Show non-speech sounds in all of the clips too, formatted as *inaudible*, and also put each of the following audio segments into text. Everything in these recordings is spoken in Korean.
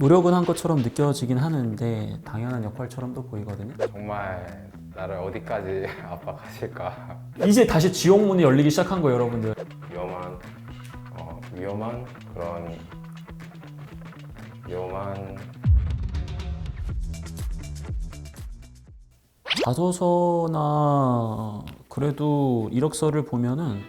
노력은 한 것처럼 느껴지긴 하는데 당연한 역할처럼도 보이거든요. 정말 나를 어디까지 *laughs* 압박하실까 이제 다시 지옥문이 열리기 시작한 거예요, 여러분들. 위험한 어, 위험한 그런 위험한 자소서나 그래도 이력서를 보면은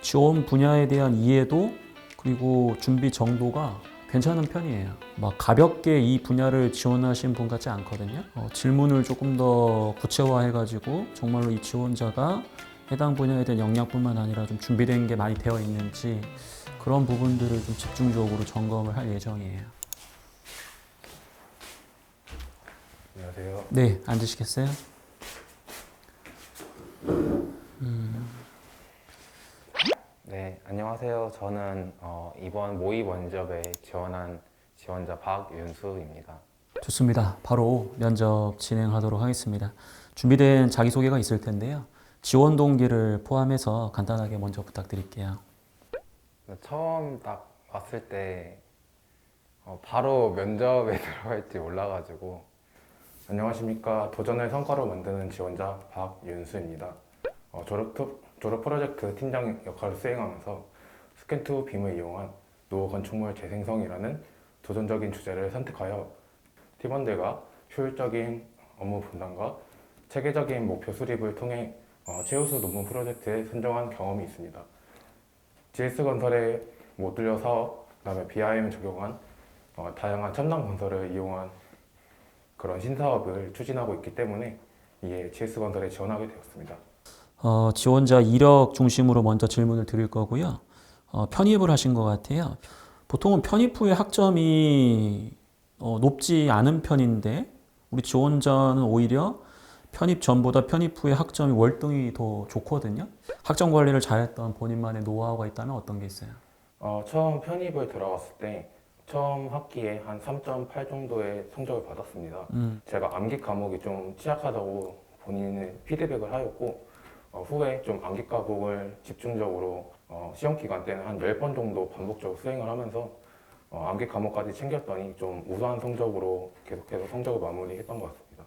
지원 분야에 대한 이해도 그리고 준비 정도가 괜찮은 편이에요. 막 가볍게 이 분야를 지원하신 분 같지 않거든요. 어, 질문을 조금 더 구체화해가지고 정말로 이 지원자가 해당 분야에 대한 역량뿐만 아니라 좀 준비된 게 많이 되어 있는지 그런 부분들을 좀 집중적으로 점검을 할 예정이에요. 안녕하세요 네, 앉으시겠어요? 네 안녕하세요 저는 어, 이번 모의 면접에 지원한 지원자 박윤수입니다 좋습니다. 바로 면접 진행하도록 하겠습니다. 준비된 자기소개가 있을 텐데요. 지원 동기를 포함해서 간단하게 먼저 부탁드릴게요. 처음 딱 왔을 때 어, 바로 면접에 *laughs* 들어갈지 몰라가지고 안녕하십니까 도전을 성과로 만드는 지원자 박윤수입니다. 어, 졸업, 투- 졸업 프로젝트 팀장 역할을 수행하면서 스캔2 빔을 이용한 노후 건축물 재생성이라는 도전적인 주제를 선택하여 팀원들과 효율적인 업무 분담과 체계적인 목표 수립을 통해 어, 최우수 논문 프로젝트에 선정한 경험이 있습니다. GS 건설의 모듈러 사업, 그다음에 BIM 적용한 어, 다양한 첨단 건설을 이용한 그런 신사업을 추진하고 있기 때문에 이에 GS 건설에 지원하게 되었습니다. 어, 지원자 이력 중심으로 먼저 질문을 드릴 거고요. 어, 편입을 하신 것 같아요. 보통은 편입 후에 학점이 어, 높지 않은 편인데 우리 지원자는 오히려 편입 전보다 편입 후에 학점이 월등히 더 좋거든요. 학점 관리를 잘했던 본인만의 노하우가 있다면 어떤 게 있어요? 어, 처음 편입을 들어갔을 때 처음 학기에 한 3.8 정도의 성적을 받았습니다. 음. 제가 암기 과목이 좀 취약하다고 본인은 피드백을 하였고 어, 후에 좀 암기 과목을 집중적으로 어, 시험 기간 때는 한 10번 정도 반복적으로 수행을 하면서 어, 암기 과목까지 챙겼더니 좀 우수한 성적으로 계속해서 성적을 마무리했던 것 같습니다.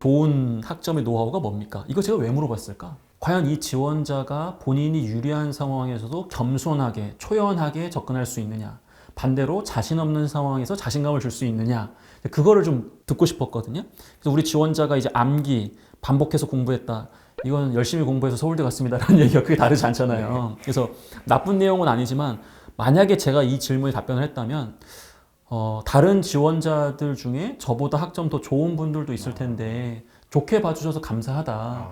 좋은 학점의 노하우가 뭡니까? 이거 제가 왜 물어봤을까? 과연 이 지원자가 본인이 유리한 상황에서도 겸손하게, 초연하게 접근할 수 있느냐? 반대로 자신 없는 상황에서 자신감을 줄 수 있느냐? 그거를 좀 듣고 싶었거든요. 그래서 우리 지원자가 이제 암기, 반복해서 공부했다. 이건 열심히 공부해서 서울대 갔습니다라는 *laughs* 얘기가 크게 다르지 않잖아요. 그래서 나쁜 내용은 아니지만 만약에 제가 이 질문에 답변을 했다면 어, 다른 지원자들 중에 저보다 학점 더 좋은 분들도 있을 텐데 좋게 봐주셔서 감사하다.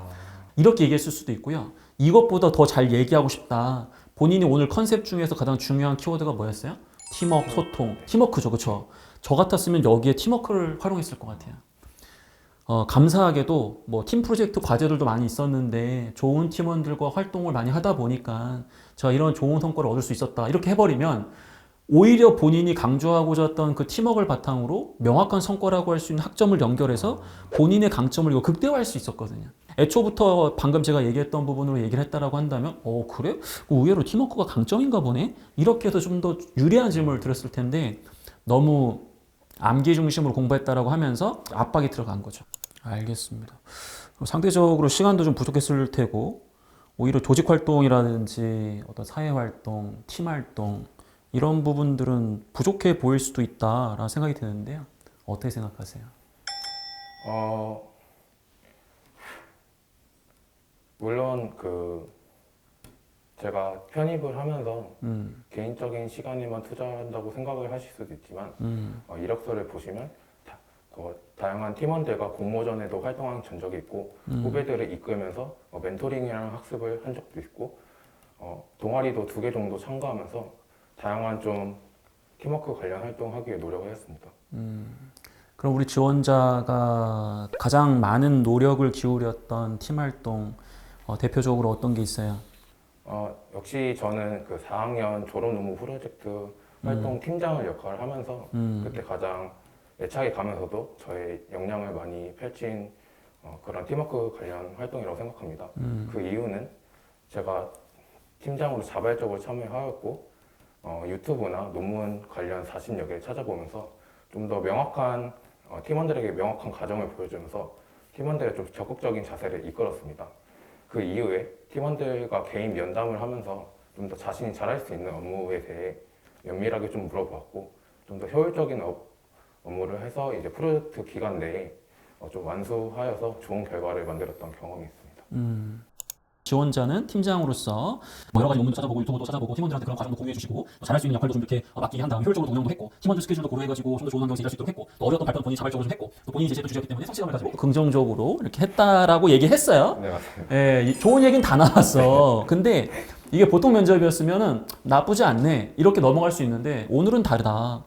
이렇게 얘기했을 수도 있고요. 이것보다 더 잘 얘기하고 싶다. 본인이 오늘 컨셉 중에서 가장 중요한 키워드가 뭐였어요? 팀워크, 소통. 팀워크죠, 그쵸? 저 같았으면 여기에 팀워크를 활용했을 것 같아요. 어, 감사하게도 뭐 팀 프로젝트 과제들도 많이 있었는데 좋은 팀원들과 활동을 많이 하다 보니까 제가 이런 좋은 성과를 얻을 수 있었다. 이렇게 해버리면 오히려 본인이 강조하고자 했던 그 팀워크를 바탕으로 명확한 성과라고 할 수 있는 학점을 연결해서 본인의 강점을 이거 극대화할 수 있었거든요. 애초부터 방금 제가 얘기했던 부분으로 얘기를 했다라고 한다면, 어, 그래? 의외로 팀워크가 강점인가 보네? 이렇게 해서 좀 더 유리한 질문을 드렸을 텐데, 너무 암기 중심으로 공부했다라고 하면서 압박이 들어간 거죠. 알겠습니다. 상대적으로 시간도 좀 부족했을 테고, 오히려 조직 활동이라든지 어떤 사회 활동, 팀 활동, 이런 부분들은 부족해 보일 수도 있다라는 생각이 드는데요. 어떻게 생각하세요? 어, 물론 그 제가 편입을 하면서 음, 개인적인 시간에만 투자한다고 생각을 하실 수도 있지만 음, 어, 이력서를 보시면 다, 그 다양한 팀원들과 공모전에도 활동한 전적이 있고 음. 후배들을 이끌면서 어, 멘토링이라는 학습을 한 적도 있고 어, 동아리도 두 개 정도 참가하면서 다양한 좀 팀워크 관련 활동하기 위해 노력을 했습니다. 그럼 우리 지원자가 가장 많은 노력을 기울였던 팀 활동 어, 대표적으로 어떤 게 있어요? 어, 역시 저는 그 4학년 졸업 논문 프로젝트 활동 팀장을 역할을 하면서 음, 그때 가장 애착이 가면서도 저의 역량을 많이 펼친 어, 그런 팀워크 관련 활동이라고 생각합니다. 음, 그 이유는 제가 팀장으로 자발적으로 참여하였고 어, 유튜브나 논문 관련 사실 여기를 찾아보면서 좀 더 명확한 어, 팀원들에게 명확한 과정을 보여주면서 팀원들의 좀 적극적인 자세를 이끌었습니다. 그 이후에 팀원들과 개인 면담을 하면서 좀 더 자신이 잘할 수 있는 업무에 대해 면밀하게 좀 물어보았고 좀 더 효율적인 업, 업무를 해서 이제 프로젝트 기간 내에 어, 좀 완수하여서 좋은 결과를 만들었던 경험이 있습니다. 음. 지원자는 팀장으로서 뭐 여러 가지 논문도 찾아보고 유튜브도 찾아보고 팀원들한테 그런 과정도 공유해 주시고 또 잘할 수 있는 역할도 좀 이렇게 어, 맡기게 한 다음에 효율적으로 운영도 했고 팀원들 스케줄도 고려해가지고 좀 더 좋은 환경에서 일할 수 있도록 했고 또 어려웠던 발표는 본인이 자발적으로 좀 했고 또 본인이 제시도 주셨기 때문에 성취감을 가지고 긍정적으로 이렇게 했다라고 얘기했어요. 네 맞습니다. 예, 이- 좋은 얘기는 다 나왔어. 근데 이게 보통 면접이었으면은 나쁘지 않네. 이렇게 넘어갈 수 있는데 오늘은 다르다.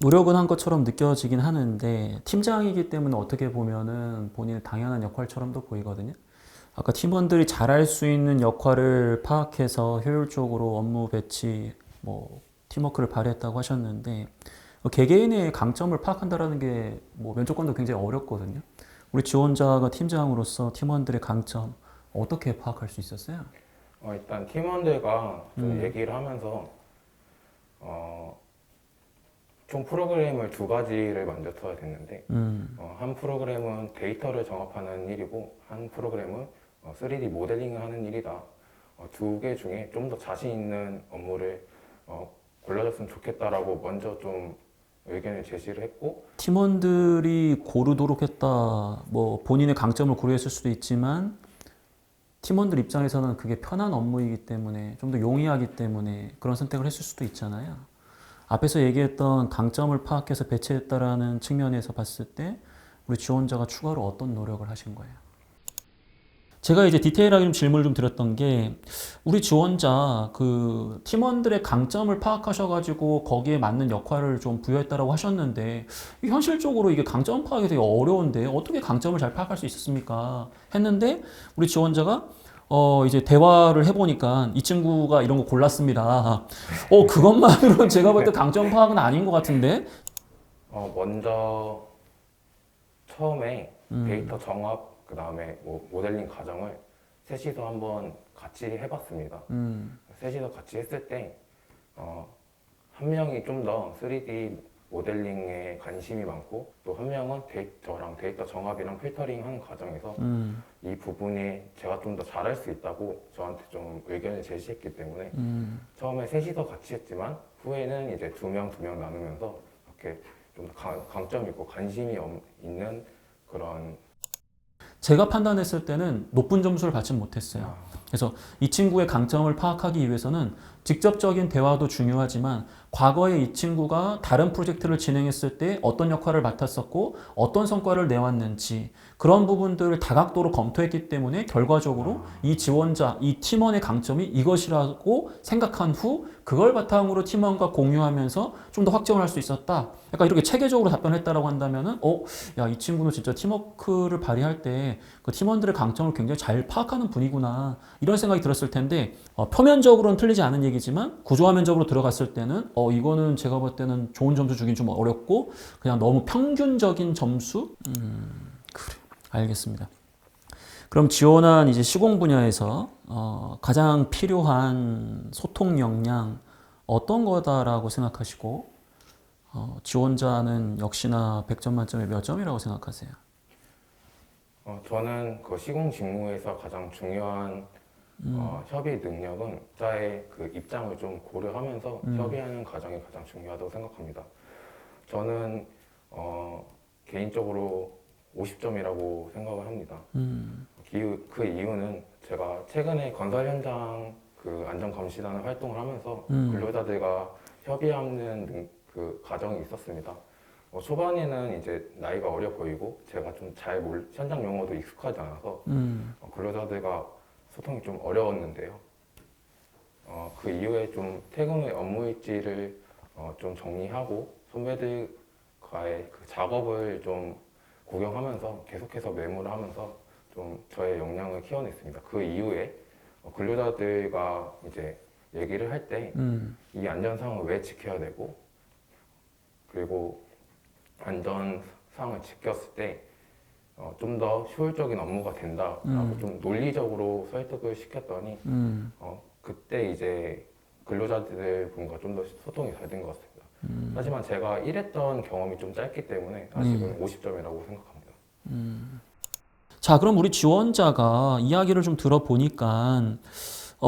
노력은 한 것처럼 느껴지긴 하는데 팀장이기 때문에 어떻게 보면은 본인의 당연한 역할처럼도 보이거든요. 아까 팀원들이 잘할 수 있는 역할을 파악해서 효율적으로 업무 배치, 뭐 팀워크를 발휘했다고 하셨는데 어, 개개인의 강점을 파악한다라는 게 뭐 면접관도 굉장히 어렵거든요. 우리 지원자가 팀장으로서 팀원들의 강점 어떻게 파악할 수 있었어요? 어, 일단 팀원들과 좀 음. 얘기를 하면서 어, 총 프로그램을 두 가지를 만들어야 됐는데 음, 어, 한 프로그램은 데이터를 정합하는 일이고 한 프로그램은 어, 3D 모델링을 하는 일이다. 어, 두개 중에 좀 더 자신 있는 업무를 어, 골라줬으면 좋겠다라고 먼저 좀 의견을 제시를 했고 팀원들이 고르도록 했다. 뭐 본인의 강점을 고려했을 수도 있지만 팀원들 입장에서는 그게 편한 업무이기 때문에 좀 더 용이하기 때문에 그런 선택을 했을 수도 있잖아요. 앞에서 얘기했던 강점을 파악해서 배치했다라는 측면에서 봤을 때 우리 지원자가 추가로 어떤 노력을 하신 거예요? 제가 이제 디테일하게 좀 질문을 좀 드렸던 게 우리 지원자 그 팀원들의 강점을 파악하셔가지고 거기에 맞는 역할을 좀 부여했다라고 하셨는데 이 현실적으로 이게 강점 파악이 되게 어려운데 어떻게 강점을 잘 파악할 수 있었습니까? 했는데 우리 지원자가 어 이제 대화를 해보니까 이 친구가 이런 거 골랐습니다. 어 그것만으로는 제가 볼 때 강점 파악은 아닌 것 같은데. 어, 먼저 처음에 음. 데이터 정합 그 다음에 뭐 모델링 과정을 셋이서 한번 같이 해봤습니다. 음, 셋이서 같이 했을 때, 어, 한 명이 좀 더 3D 모델링에 관심이 많고, 또 한 명은 데이터랑 데이터 정합이랑 필터링 하는 과정에서 음, 이 부분이 제가 좀 더 잘할 수 있다고 저한테 좀 의견을 제시했기 때문에 음, 처음에 셋이서 같이 했지만 후에는 이제 두 명 두 명 나누면서 이렇게 좀 강, 강점 있고 관심이 엄- 있는 그런 제가 판단했을 때는 높은 점수를 받지 못했어요. 아, 그래서 이 친구의 강점을 파악하기 위해서는 직접적인 대화도 중요하지만 과거에 이 친구가 다른 프로젝트를 진행했을 때 어떤 역할을 맡았었고 어떤 성과를 내왔는지 그런 부분들을 다각도로 검토했기 때문에 결과적으로 이 지원자, 이 팀원의 강점이 이것이라고 생각한 후 그걸 바탕으로 팀원과 공유하면서 좀 더 확정을 할 수 있었다. 약간 이렇게 체계적으로 답변했다라고 한다면은 어, 야, 이 친구는 진짜 팀워크를 발휘할 때 그 팀원들의 강점을 굉장히 잘 파악하는 분이구나. 이런 생각이 들었을 텐데 어, 표면적으로는 틀리지 않은 얘기 지만 구조화면적으로 들어갔을 때는 어, 이거는 제가 볼 때는 좋은 점수 주긴 좀 어렵고 그냥 너무 평균적인 점수? 음, 그래. 알겠습니다. 그럼 지원한 이제 시공 분야에서 어, 가장 필요한 소통 역량 어떤 거다라고 생각하시고 어, 지원자는 역시나 100점 만점에 몇 점이라고 생각하세요? 어, 저는 그 시공 직무에서 가장 중요한 음. 어, 협의 능력은 자의 그 입장을 좀 고려하면서 음. 협의하는 과정이 가장 중요하다고 생각합니다. 저는 어, 개인적으로 50점이라고 생각을 합니다. 음, 그, 그 이유는 제가 최근에 건설 현장 그 안전 감시단을 활동을 하면서 음. 근로자들과 협의하는 능- 그 과정이 있었습니다. 어, 초반에는 이제 나이가 어려 보이고 제가 좀잘 몰, 현장 용어도 익숙하지 않아서 음, 어, 근로자들과 소통이 좀 어려웠는데요. 어, 그 이후에 좀 퇴근 후에 업무 일지를 어, 좀 정리하고 선배들과의 그 작업을 좀 구경하면서 계속해서 메모를 하면서 좀 저의 역량을 키워냈습니다. 그 이후에 어, 근로자들과 이제 얘기를 할 때이 음, 안전사항을 왜 지켜야 되고 그리고 안전사항을 지켰을 때 어, 좀 더 효율적인 업무가 된다라고 음. 좀 논리적으로 설득을 시켰더니 음, 어, 그때 이제 근로자들 분과 좀 더 소통이 잘 된 것 같습니다. 하지만 제가 일했던 경험이 좀 짧기 때문에 아직은 50점이라고 생각합니다. 자, 그럼 우리 지원자가 이야기를 좀 들어보니까 어,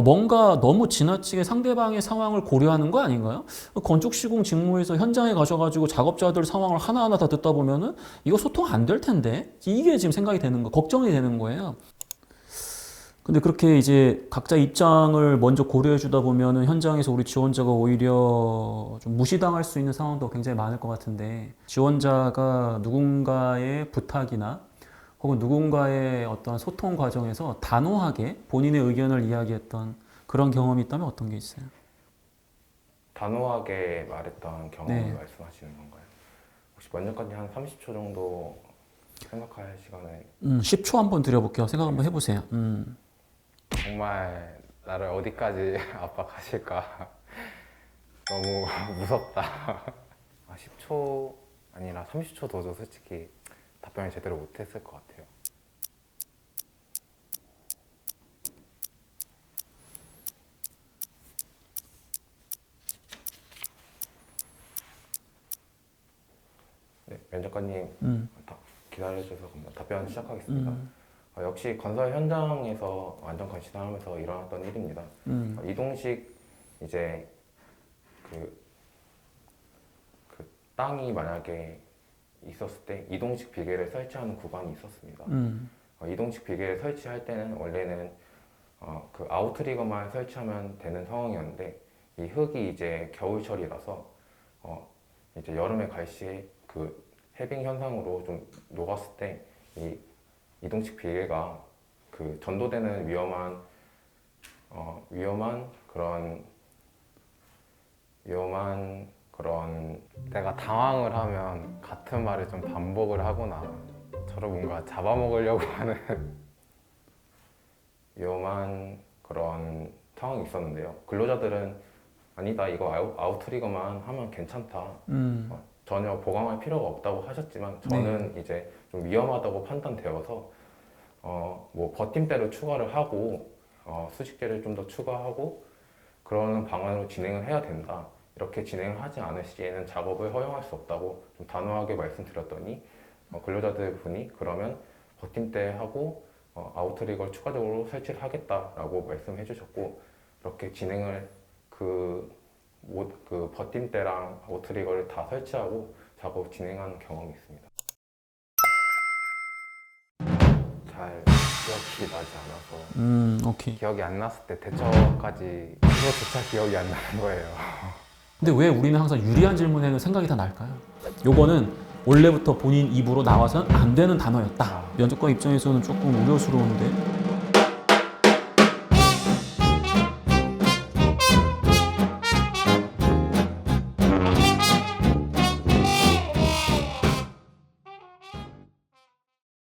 뭔가 너무 지나치게 상대방의 상황을 고려하는 거 아닌가요? 건축 시공 직무에서 현장에 가셔가지고 작업자들 상황을 하나하나 다 듣다 보면은 이거 소통 안 될 텐데 이게 지금 생각이 되는 거, 걱정이 되는 거예요. 근데 그렇게 이제 각자 입장을 먼저 고려해 주다 보면은 현장에서 우리 지원자가 오히려 좀 무시당할 수 있는 상황도 굉장히 많을 것 같은데 지원자가 누군가의 부탁이나 혹은 누군가의 어떤 소통 과정에서 단호하게 본인의 의견을 이야기했던 그런 경험이 있다면 어떤 게 있어요? 단호하게 말했던 경험을 네. 말씀하시는 건가요? 혹시 면접까지 한 30초 정도 생각할 시간을 음, 10초 한번 드려볼게요. 생각 한번 해보세요. 음. 정말 나를 어디까지 *laughs* 압박하실까 *laughs* 너무 *laughs* 무섭다. 아, 10초 아니라 30초 더도 솔직히 답변을 제대로 못했을 것 같아요. 네, 면접관님 음. 다- 기다려주셔서 감사합니다. 답변 시작하겠습니다. 음. 어, 역시 건설 현장에서 안전관 시설하면서 일어났던 일입니다. 음. 어, 이동식 이제 그, 그 땅이 만약에 있었을 때 이동식 비계를 설치하는 구간이 있었습니다. 음. 어, 이동식 비계를 설치할 때는 원래는 어, 그 아웃트리거만 설치하면 되는 상황이었는데 이 흙이 이제 겨울철이라서 어, 이제 여름에 갈 시에 그 해빙 현상으로 좀 녹았을 때 이 이동식 비계가 그 전도되는 위험한 어, 위험한 그런 위험한 그런 내가 당황을 하면 같은 말을 좀 반복을 하거나 저를 뭔가 잡아먹으려고 *laughs* 하는 위험한 그런 상황이 있었는데요. 근로자들은 아니다 이거 아웃, 아웃트리거만 하면 괜찮다. 음. 어, 전혀 보강할 필요가 없다고 하셨지만 저는 이제 좀 위험하다고 판단되어서 어, 뭐 버팀대를 추가를 하고 어, 수직재를 좀 더 추가하고 그러는 방안으로 진행을 해야 된다. 이렇게 진행을 하지 않을 시에는 작업을 허용할 수 없다고 좀 단호하게 말씀드렸더니 어, 근로자들 분이 그러면 버팀대 하고 어, 아웃트리거를 추가적으로 설치를 하겠다라고 말씀해 주셨고 이렇게 진행을 그, 모- 그 버팀대랑 아웃트리거를 다 설치하고 작업 진행한 경험이 있습니다. 잘 기억이 나지 않아서 음. 오케이. 기억이 안 났을 때 대처까지 그거조차 기억이 안 나는 거예요. *laughs* 근데 왜 우리는 항상 유리한 질문에는 생각이 다 날까요? 요거는 원래부터 본인 입으로 나와서는 안 되는 단어였다. 면접관 입장에서는 조금 우려스러운데